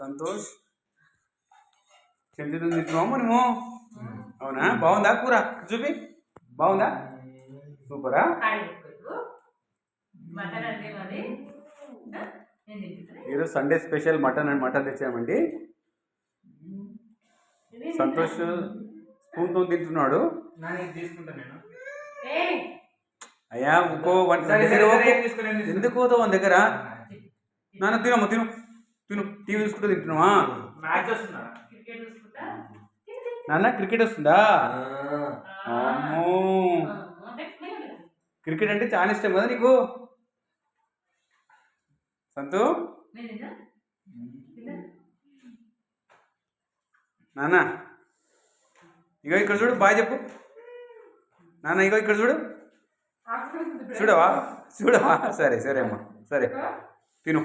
సంతోష్. చెంచుతుంది తింటున్నాము మనము అవునా? బాగుందా కూర? చూపి. బాగుందా? సూపరా? ఈరోజు Sunday special mutton and mutton తెచ్చామండి. Santosh స్పూన్తో తింటున్నాడు. అయ్యా ఇంకో వన్ తీసుకుని? ఎందుకు పోతావు దగ్గర? నాన్న తినమ్మ తిను. తిను టీవీ చూసుకుంటూ తింటున్నావా? మ్యాచ్ వస్తుందా. నాన్న క్రికెట్ వస్తుందా? ఆ. అమ్మో. క్రికెట్ అంటే చాలా ఇష్టం కదా నీకు? సంతు? నాన్న ఇగో ఇక్కడ చూడు బాయ్ చెప్పు. నాన్న ఇగో ఇక్కడ చూడు. చూడవా? చూడవా? సరే సరే అమ్మా సరే. తిను.